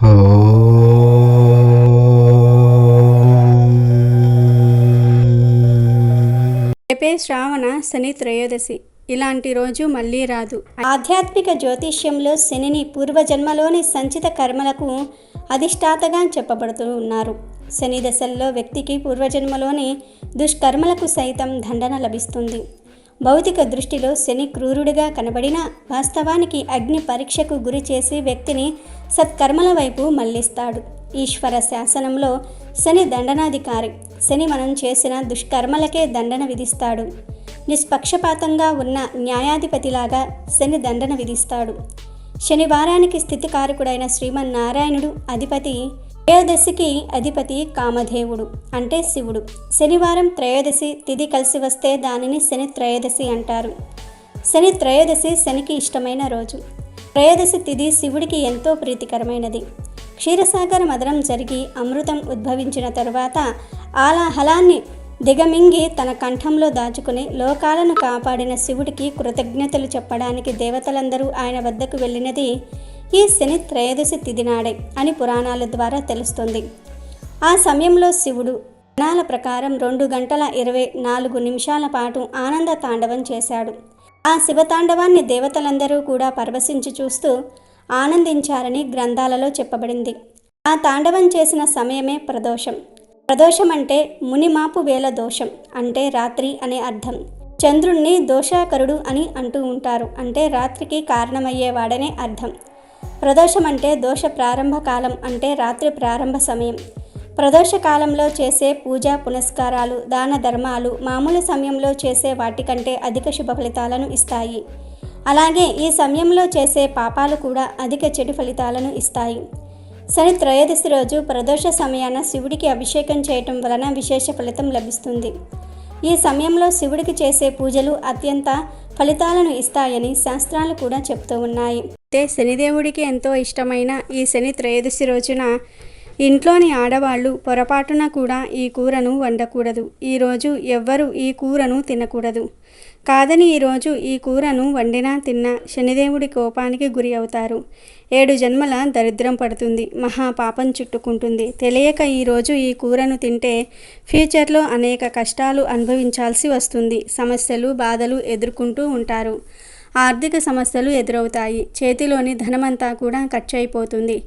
రేపే శ్రావణ శని త్రయోదశి. ఇలాంటి రోజు మళ్ళీ రాదు. ఆధ్యాత్మిక జ్యోతిష్యంలో శనిని పూర్వజన్మలోని సంచిత కర్మలకు అధిష్టాతగా చెప్పబడుతూ ఉన్నారు. శని దశల్లో వ్యక్తికి పూర్వజన్మలోని దుష్కర్మలకు సైతం దండన లభిస్తుంది. భౌతిక దృష్టిలో శని క్రూరుడిగా కనబడినా వాస్తవానికి అగ్ని పరీక్షకు గురి చేసి వ్యక్తిని సత్కర్మల వైపు మళ్ళిస్తాడు ఈశ్వర శాసనంలో శని దండనాధికారి శని మనం చేసిన దుష్కర్మలకే దండన విధిస్తాడు. నిష్పక్షపాతంగా ఉన్న న్యాయాధిపతిలాగా శని దండన విధిస్తాడు. శనివారానికి స్థితికారకుడైన శ్రీమన్నారాయణుడు అధిపతి త్రయోదశికి అధిపతి కామధేవుడు అంటే శివుడు. శనివారం త్రయోదశి తిథి కలిసి వస్తే దానిని శని త్రయోదశి అంటారు. శని త్రయోదశి శనికి ఇష్టమైన రోజు. త్రయోదశి తిథి శివుడికి ఎంతో ప్రీతికరమైనది. క్షీరసాగర మదనం జరిగి అమృతం ఉద్భవించిన తరువాత ఆలాహలాన్ని దిగమింగి తన కంఠంలో దాచుకుని లోకాలను కాపాడిన శివుడికి కృతజ్ఞతలు చెప్పడానికి దేవతలందరూ ఆయన వద్దకు వెళ్ళినది ఈ శని త్రయోదశి తిదినాడే అని పురాణాల ద్వారా తెలుస్తుంది. ఆ సమయంలో శివుడు పురాణాల ప్రకారం రెండు గంటల ఇరవై నాలుగు నిమిషాల పాటు ఆనంద తాండవం చేశాడు. ఆ శివతాండవాన్ని దేవతలందరూ కూడా పరవశించి చూస్తూ ఆనందించారని గ్రంథాలలో చెప్పబడింది. ఆ తాండవం చేసిన సమయమే ప్రదోషం. ప్రదోషం అంటే మునిమాపు వేల దోషం అంటే రాత్రి అనే అర్థం. చంద్రుణ్ణి దోషాకరుడు అని అంటూ ఉంటారు. అంటే రాత్రికి కారణమయ్యేవాడనే అర్థం. ప్రదోషం అంటే దోష ప్రారంభ కాలం అంటే రాత్రి ప్రారంభ సమయం. ప్రదోష కాలంలో చేసే పూజా పునస్కారాలు దాన ధర్మాలు మామూలు సమయంలో చేసే వాటికంటే అధిక శుభ ఫలితాలను ఇస్తాయి. అలాగే ఈ సమయంలో చేసే పాపాలు కూడా అధిక చెడు ఫలితాలను ఇస్తాయి. శని త్రయోదశి రోజు ప్రదోష సమయాన శివుడికి అభిషేకం చేయటం వలన విశేష ఫలితం లభిస్తుంది. ఈ సమయంలో శివుడికి చేసే పూజలు అత్యంత ఫలితాలను ఇస్తాయని శాస్త్రాలు కూడా చెప్తూ ఉన్నాయి. అయితే శనిదేవుడికి ఎంతో ఇష్టమైన ఈ శని త్రయోదశి రోజున ఇంట్లోని ఆడవాళ్ళు పొరపాటున కూడా ఈ కూరను వండకూడదు. ఈరోజు ఎవ్వరూ ఈ కూరను తినకూడదు. కాదని ఈరోజు ఈ కూరను వండినా తిన్నా శనిదేవుడి కోపానికి గురి అవుతారు. ఏడు జన్మల దరిద్రం పడుతుంది. మహా పాపం చుట్టుకుంటుంది. తెలియక ఈరోజు ఈ కూరను తింటే ఫ్యూచర్లో అనేక కష్టాలు అనుభవించాల్సి వస్తుంది. సమస్యలు బాధలు ఎదుర్కొంటూ ఉంటారు. ఆర్థిక సమస్యలు ఎదురవుతాయి. చేతిలోని ధనమంతా కూడా ఖర్చు అయిపోతుంది.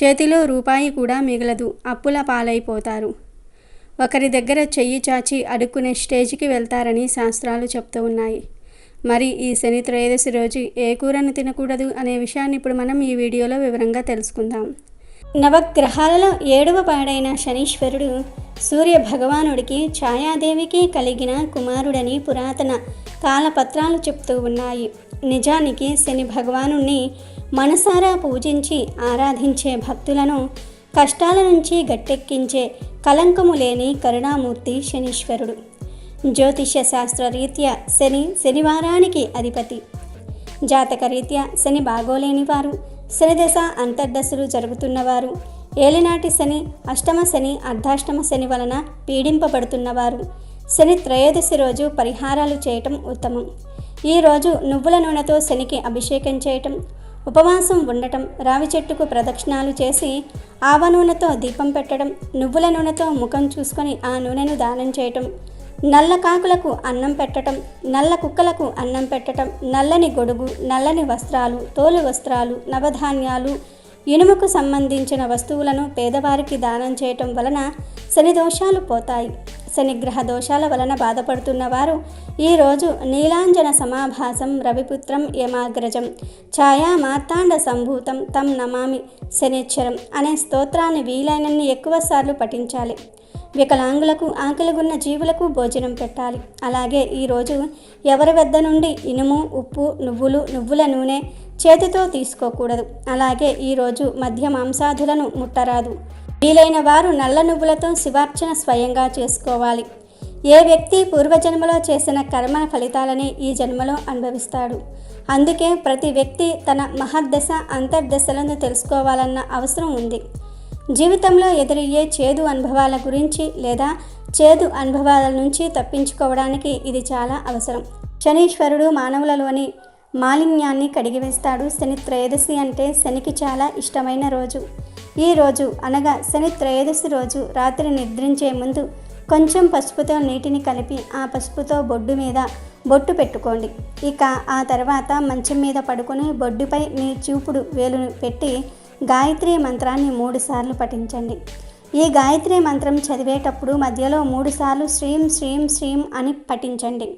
చేతిలో రూపాయి కూడా మిగలదు. అప్పుల పాలైపోతారు. ఒకరి దగ్గర చెయ్యి చాచి అడుక్కునే స్టేజ్కి వెళ్తారని శాస్త్రాలు చెప్తూ ఉన్నాయి. మరి ఈ శని త్రయోదశి రోజు ఏ కూరను తినకూడదు అనే విషయాన్ని ఇప్పుడు మనం ఈ వీడియోలో వివరంగా తెలుసుకుందాం. నవగ్రహాలలో ఏడవ పాడైన శనీశ్వరుడు సూర్య భగవానుడికి ఛాయాదేవికి కలిగిన కుమారుడని పురాతన కాలపత్రాలు చెప్తూ ఉన్నాయి. నిజానికి శని భగవానుణ్ణి మనసారా పూజించి ఆరాధించే భక్తులను కష్టాల నుంచి గట్టెక్కించే కలంకము లేని కరుణామూర్తి శనీశ్వరుడు. జ్యోతిష్య శాస్త్ర రీత్యా శని శనివారానికి అధిపతి. జాతక రీత్యా శని బాగోలేని వారు. శనిదశ అంతర్దశలు జరుగుతున్నవారు. ఏలినాటి శని అష్టమ శని అర్ధాష్టమ శని వలన పీడింపబడుతున్నవారు శని త్రయోదశి రోజు పరిహారాలు చేయటం ఉత్తమం. ఈ రోజు నువ్వుల నూనెతో శనికి అభిషేకం చేయటం ఉపవాసం ఉండటం రావి చెట్టుకు ప్రదక్షిణాలు చేసి ఆవ నూనెతో దీపం పెట్టడం నువ్వుల నూనెతో ముఖం చూసుకొని ఆ నూనెను దానం చేయటం నల్ల కాకులకు అన్నం పెట్టటం నల్ల కుక్కలకు అన్నం పెట్టటం నల్లని గొడుగు నల్లని వస్త్రాలు తోలు వస్త్రాలు నవధాన్యాలు ఇనుముకు సంబంధించిన వస్తువులను పేదవారికి దానం చేయటం వలన శని దోషాలు పోతాయి. శనిగ్రహ దోషాల వలన బాధపడుతున్న వారు ఈరోజు నీలాంజన సమాభాసం రవిపుత్రం యమాగ్రజం. ఛాయా మార్తాండ సంభూతం తం నమామి శనిచ్చరం అనే స్తోత్రాన్ని వీలైనన్ని ఎక్కువసార్లు పఠించాలి. వికలాంగులకు ఆకలిగున్న జీవులకు భోజనం పెట్టాలి. అలాగే ఈరోజు ఎవరి వద్ద నుండి ఇనుము ఉప్పు నువ్వులు నువ్వుల నూనె చేతితో తీసుకోకూడదు. అలాగే ఈరోజు మధ్య మాంసాదులను ముట్టరాదు. వీలైన వారు నల్ల నువ్వులతో శివార్చన స్వయంగా చేసుకోవాలి. ఏ వ్యక్తి పూర్వజన్మలో చేసిన కర్మ ఫలితాలని ఈ జన్మలో అనుభవిస్తాడు. అందుకే ప్రతి వ్యక్తి తన మహర్దశ అంతర్దశలను తెలుసుకోవాలన్న అవసరం ఉంది. జీవితంలో ఎదురయ్యే చేదు అనుభవాల గురించి లేదా చేదు అనుభవాల నుంచి తప్పించుకోవడానికి ఇది చాలా అవసరం. శనీశ్వరుడు మానవులలోని మాలిన్యాన్ని కడిగివేస్తాడు. శని త్రయోదశి అంటే శనికి చాలా ఇష్టమైన రోజు. ఈ రోజు అనగా శని త్రయోదశి రోజు రాత్రి నిద్రించే ముందు కొంచెం పసుపుతో నీటిని కలిపి ఆ పసుపుతో బొడ్డు మీద బొట్టు పెట్టుకోండి. ఇక ఆ తర్వాత మంచం మీద పడుకొని బొడ్డుపై మీ చూపుడు వేలును పెట్టి గాయత్రి మంత్రాన్ని మూడుసార్లు పఠించండి. ఈ గాయత్రి మంత్రం చదివేటప్పుడు మధ్యలో మూడుసార్లు శ్రీం శ్రీం శ్రీం అని పఠించండి.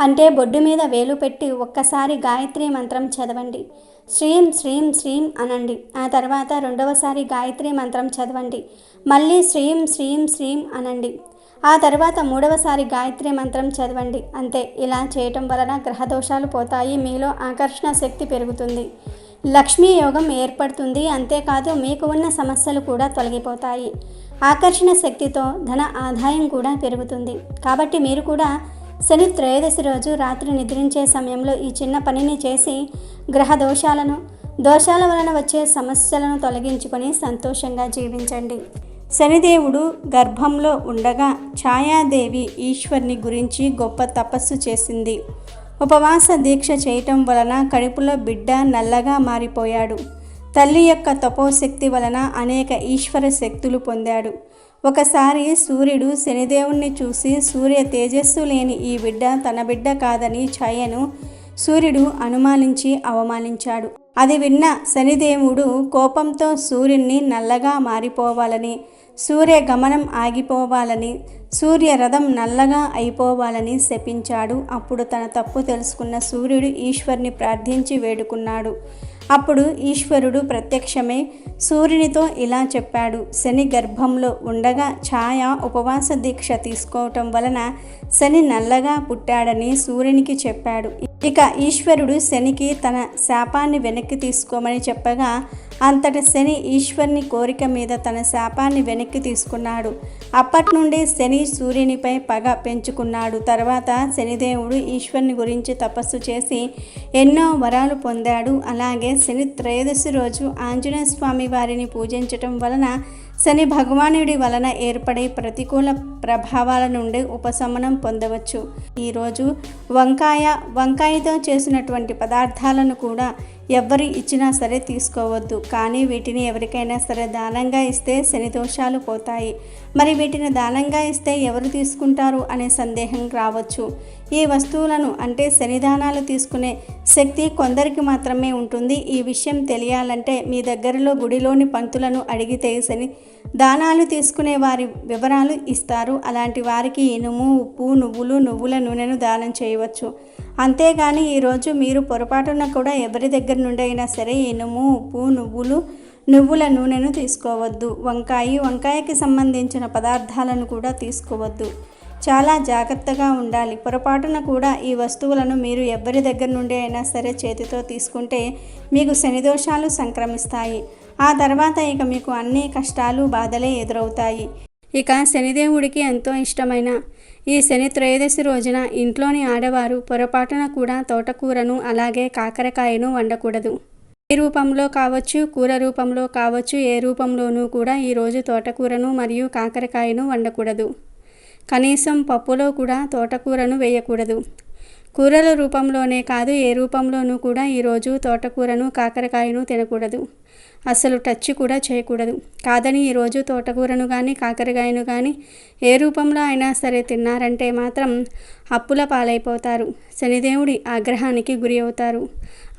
అంటే బొడ్డు మీద వేలు పెట్టి ఒక్కసారి గాయత్రి మంత్రం చదవండి. శ్రీం శ్రీం శ్రీం అనండి. ఆ తర్వాత రెండవసారి గాయత్రి మంత్రం చదవండి. మళ్ళీ శ్రీం శ్రీం శ్రీం అనండి. ఆ తర్వాత మూడవసారి గాయత్రి మంత్రం చదవండి. అంతే. ఇలా చేయటం వలన గ్రహదోషాలు పోతాయి. మీలో ఆకర్షణ శక్తి పెరుగుతుంది. లక్ష్మీ యోగం ఏర్పడుతుంది. అంతేకాదు మీకు ఉన్న సమస్యలు కూడా తొలగిపోతాయి. ఆకర్షణ శక్తితో ధన ఆదాయం కూడా పెరుగుతుంది. కాబట్టి మీరు కూడా శని త్రయోదశి రోజు రాత్రి నిద్రించే సమయంలో ఈ చిన్న పనిని చేసి గ్రహ దోషాలను దోషాల వలన వచ్చే సమస్యలను తొలగించుకొని సంతోషంగా జీవించండి. శనిదేవుడు గర్భంలో ఉండగా ఛాయాదేవి ఈశ్వర్ని గురించి గొప్ప తపస్సు చేసింది. ఉపవాస దీక్ష చేయటం వలన కడుపులో బిడ్డ నల్లగా మారిపోయాడు. తల్లి యొక్క తపోశక్తి వలన అనేక ఈశ్వర శక్తులు పొందాడు. ఒకసారి సూర్యుడు శనిదేవుణ్ణి చూసి సూర్య తేజస్సు లేని ఈ బిడ్డ తన బిడ్డ కాదని ఛాయను సూర్యుడు అనుమానించి అవమానించాడు. అది విన్న శనిదేవుడు కోపంతో సూర్యుణ్ణి నల్లగా మారిపోవాలని సూర్య గమనం ఆగిపోవాలని సూర్య రథం నల్లగా అయిపోవాలని శపించాడు. అప్పుడు తన తప్పు తెలుసుకున్న సూర్యుడు ఈశ్వర్ని ప్రార్థించి వేడుకున్నాడు. అప్పుడు ఈశ్వరుడు ప్రత్యక్షమై సూర్యునితో ఇలా చెప్పాడు శని గర్భంలో ఉండగా ఛాయ ఉపవాస దీక్ష తీసుకోవటం వలన శని నల్లగా పుట్టాడని సూర్యునికి చెప్పాడు. ఇక ఈశ్వరుడు శనికి తన శాపాన్ని వెనక్కి తీసుకోమని చెప్పగా అంతటి శని ఈశ్వరుని కోరిక మీద తన శాపాన్ని వెనక్కి తీసుకున్నాడు. అప్పటి నుండి శని సూర్యునిపై పగ పెంచుకున్నాడు. తర్వాత శనిదేవుడు ఈశ్వరుని గురించి తపస్సు చేసి ఎన్నో వరాలు పొందాడు. అలాగే శని త్రయోదశి రోజు ఆంజనేయ స్వామి వారిని పూజించటం వలన శని భగవానుడి వలన ఏర్పడే ప్రతికూల ప్రభావాల నుండి ఉపశమనం పొందవచ్చు. ఈరోజు వంకాయ వంకాయతో చేసినటువంటి పదార్థాలను కూడా ఎవరు ఇచ్చినా సరే తీసుకోవద్దు. కానీ వీటిని ఎవరికైనా సరే దానంగా ఇస్తే శని దోషాలు పోతాయి. మరి వీటిని దానంగా ఇస్తే ఎవరు తీసుకుంటారు అనే సందేహం రావచ్చు. ఈ వస్తువులను అంటే శనిదానాలు తీసుకునే శక్తి కొందరికి మాత్రమే ఉంటుంది. ఈ విషయం తెలియాలంటే మీ దగ్గరలో గుడిలోని పంతులను అడిగితే శని దానాలు తీసుకునే వారి వివరాలు ఇస్తారు. అలాంటి వారికి ఇనుము ఉప్పు నువ్వులు నువ్వుల నూనెను దానం చేయవచ్చు. అంతేగాని ఈరోజు మీరు పొరపాటున కూడా ఎవరి దగ్గర నుండి అయినా సరే ఇనుము ఉప్పు నువ్వులు నువ్వుల నూనెను తీసుకోవద్దు. వంకాయ వంకాయకి సంబంధించిన పదార్థాలను కూడా తీసుకోవద్దు. చాలా జాగ్రత్తగా ఉండాలి. పొరపాటున కూడా ఈ వస్తువులను మీరు ఎవరి దగ్గర నుండి అయినా సరే చేతితో తీసుకుంటే మీకు శనిదోషాలు సంక్రమిస్తాయి. ఆ తర్వాత ఇక మీకు అన్ని కష్టాలు బాధలే ఎదురవుతాయి. ఇక శనిదేవుడికి ఎంతో ఇష్టమైన ఈ శని త్రయోదశి రోజున ఇంట్లోని ఆడవారు పొరపాటున కూడా తోటకూరను అలాగే కాకరకాయను వండకూడదు. ఏ రూపంలో కావచ్చు కూర రూపంలో కావచ్చు ఏ రూపంలోనూ కూడా ఈరోజు తోటకూరను మరియు కాకరకాయను వండకూడదు. కనీసం పప్పులో కూడా తోటకూరను వేయకూడదు. కూరల రూపంలోనే కాదు ఏ రూపంలోనూ కూడా ఈరోజు తోటకూరను కాకరకాయను తినకూడదు. అసలు టచ్ కూడా చేయకూడదు. కాదని ఈరోజు తోటకూరను కానీ కాకరకాయను కానీ ఏ రూపంలో అయినా సరే తిన్నారంటే మాత్రం అప్పుల పాలైపోతారు. శనిదేవుడి ఆగ్రహానికి గురి అవుతారు.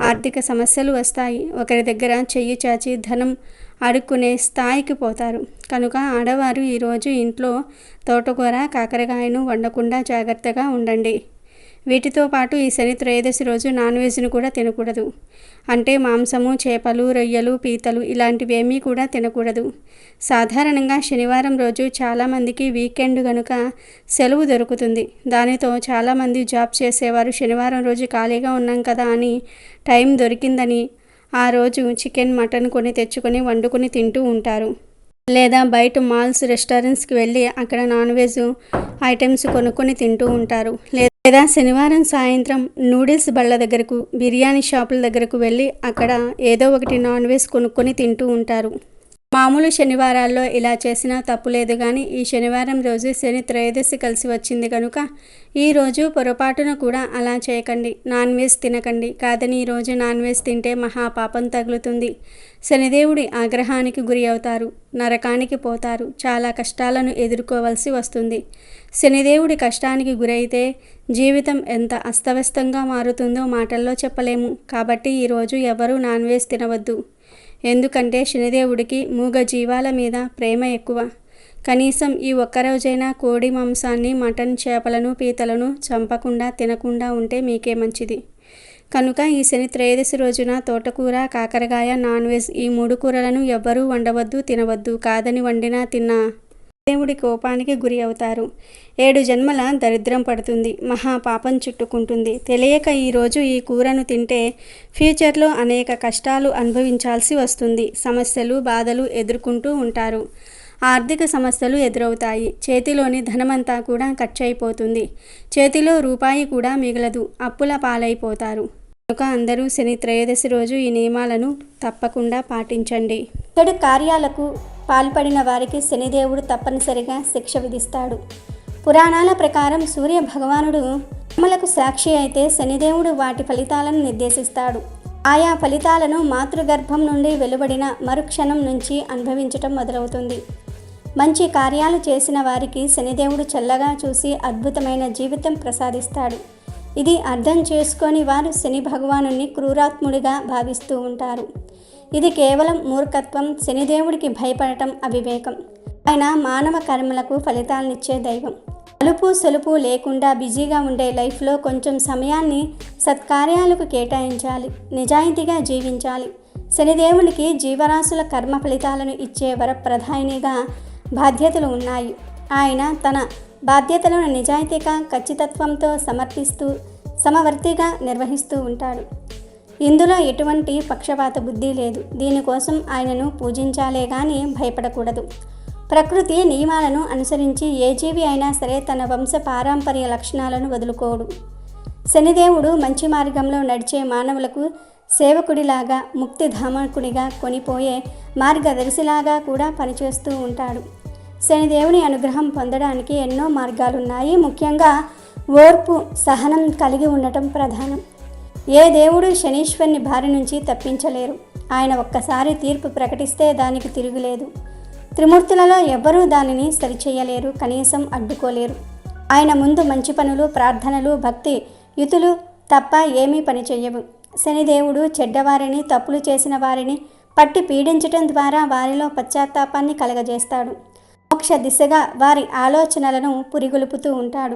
ఆర్థిక సమస్యలు వస్తాయి. ఒకరి దగ్గర చెయ్యి చాచి ధనం అడుక్కునే స్థాయికి పోతారు. కనుక ఆడవారు ఈరోజు ఇంట్లో తోటకూర కాకరకాయను వండకుండా జాగ్రత్తగా ఉండండి. వీటితో పాటు ఈ శని త్రయోదశి రోజు నాన్ వెజ్ను కూడా తినకూడదు. అంటే మాంసము చేపలు రొయ్యలు పీతలు ఇలాంటివి ఏమీ కూడా తినకూడదు. సాధారణంగా శనివారం రోజు చాలామందికి వీకెండ్ కనుక సెలవు దొరుకుతుంది. దానితో చాలామంది జాబ్ చేసేవారు శనివారం రోజు ఖాళీగా ఉన్నాం కదా అని టైం దొరికిందని ఆ రోజు చికెన్ మటన్ కొని తెచ్చుకొని వండుకొని తింటూ ఉంటారు. లేదా బయట మాల్స్ రెస్టారెంట్స్కి వెళ్ళి అక్కడ నాన్ వెజ్ ఐటమ్స్ కొనుక్కొని తింటూ ఉంటారు. లేదా శనివారం సాయంత్రం నూడిల్స్ బళ్ళ దగ్గరకు బిర్యానీ షాపుల దగ్గరకు వెళ్ళి అక్కడ ఏదో ఒకటి నాన్ వెజ్ కొనుక్కొని తింటూ ఉంటారు. మామూలు శనివారాల్లో ఇలా చేసినా తప్పులేదు కానీ ఈ శనివారం రోజు శని త్రయోదశి కలిసి వచ్చింది కనుక ఈరోజు పొరపాటున కూడా అలా చేయకండి. నాన్ వెజ్ తినకండి. కాదని ఈరోజు నాన్ వెజ్ తింటే మహాపాపం తగులుతుంది. శనిదేవుడి ఆగ్రహానికి గురి అవుతారు నరకానికి పోతారు చాలా కష్టాలను ఎదుర్కోవలసి వస్తుంది. శనిదేవుడి కష్టానికి గురైతే జీవితం ఎంత అస్తవ్యస్తంగా మారుతుందో మాటల్లో చెప్పలేము. కాబట్టి ఈరోజు ఎవరూ నాన్ వెజ్ తినవద్దు. ఎందుకంటే శనిదేవుడికి మూగ జీవాల మీద ప్రేమ ఎక్కువ. కనీసం ఈ ఒక్కరోజైనా కోడి మాంసాన్ని మటన్ చేపలను పీతలను చంపకుండా తినకుండా ఉంటే మీకే మంచిది. కనుక ఈ శని త్రయోదశి రోజున తోటకూర కాకరకాయ నాన్ వెజ్ ఈ మూడు కూరలను ఎవ్వరూ వండవద్దు తినవద్దు కాదని వండినా తిన్నా దేవుడి కోపానికి గురి అవుతారు. ఏడు జన్మల దరిద్రం పడుతుంది. మహాపాపం చుట్టుకుంటుంది. తెలియక ఈరోజు ఈ కూరను తింటే ఫ్యూచర్లో అనేక కష్టాలు అనుభవించాల్సి వస్తుంది. సమస్యలు బాధలు ఎదుర్కొంటూ ఉంటారు. ఆర్థిక సమస్యలు ఎదురవుతాయి. చేతిలోని ధనమంతా కూడా ఖర్చు అయిపోతుంది చేతిలో రూపాయి కూడా మిగలదు. అప్పుల పాలైపోతారు. కనుక అందరూ శని త్రయోదశి రోజు ఈ నియమాలను తప్పకుండా పాటించండి. చెడు కార్యాలకు పాల్పడిన వారికి శనిదేవుడు తప్పనిసరిగా శిక్ష విధిస్తాడు. పురాణాల ప్రకారం సూర్య భగవానుడు కర్మలకు సాక్షి అయితే శనిదేవుడు వాటి ఫలితాలను నిర్దేశిస్తాడు. ఆయా ఫలితాలను మాతృగర్భం నుండి వెలువడిన మరుక్షణం నుంచి అనుభవించటం మొదలవుతుంది. మంచి కార్యాలు చేసిన వారికి శనిదేవుడు చల్లగా చూసి అద్భుతమైన జీవితం ప్రసాదిస్తాడు. ఇది అర్థం చేసుకొని వారు శని భగవాను క్రూరాత్ముడిగా భావిస్తూ ఉంటారు. ఇది కేవలం మూర్ఖత్వం శనిదేవుడికి భయపడటం అవివేకం. ఆయన మానవ కర్మలకు ఫలితాలనిచ్చే దైవం. అలుపు సొలుపు లేకుండా బిజీగా ఉండే లైఫ్లో కొంచెం సమయాన్ని సత్కార్యాలకు కేటాయించాలి నిజాయితీగా జీవించాలి. శనిదేవునికి జీవరాశుల కర్మ ఫలితాలను ఇచ్చే వరప్రధానిగా బాధ్యతలు ఉన్నాయి. ఆయన తన బాధ్యతలను నిజాయితీగా ఖచ్చితత్వంతో సమర్పిస్తూ సమవర్తిగా నిర్వహిస్తూ ఉంటాడు. ఇందులో ఎటువంటి పక్షపాత బుద్ధి లేదు. దీనికోసం ఆయనను పూజించాలే కానీ భయపడకూడదు. ప్రకృతి నియమాలను అనుసరించి ఏ జీవి అయినా సరే తన వంశ పారంపర్య లక్షణాలను వదులుకోడు. శనిదేవుడు మంచి మార్గంలో నడిచే మానవులకు సేవకుడిలాగా ముక్తిధామకుడిగా కొనిపోయే మార్గదర్శిలాగా కూడా పనిచేస్తూ ఉంటాడు. శనిదేవుని అనుగ్రహం పొందడానికి ఎన్నో మార్గాలున్నాయి. ముఖ్యంగా ఓర్పు సహనం కలిగి ఉండటం ప్రధానం. ఏ దేవుడు శనీశ్వరుని బారి నుంచి తప్పించలేరు. ఆయన ఒక్కసారి తీర్పు ప్రకటిస్తే దానికి తిరుగులేదు. త్రిమూర్తులలో ఎవ్వరూ దానిని సరిచేయలేరు కనీసం అడ్డుకోలేరు. ఆయన ముందు మంచి పనులు ప్రార్థనలు భక్తి యుతులు తప్ప ఏమీ పని చెయ్యవు. శనిదేవుడు చెడ్డవారిని తప్పులు చేసిన వారిని పట్టి పీడించటం ద్వారా వారిలో పశ్చాత్తాపాన్ని కలగజేస్తాడు. మోక్ష దిశగా వారి ఆలోచనలను పురిగొలుపుతూ ఉంటాడు.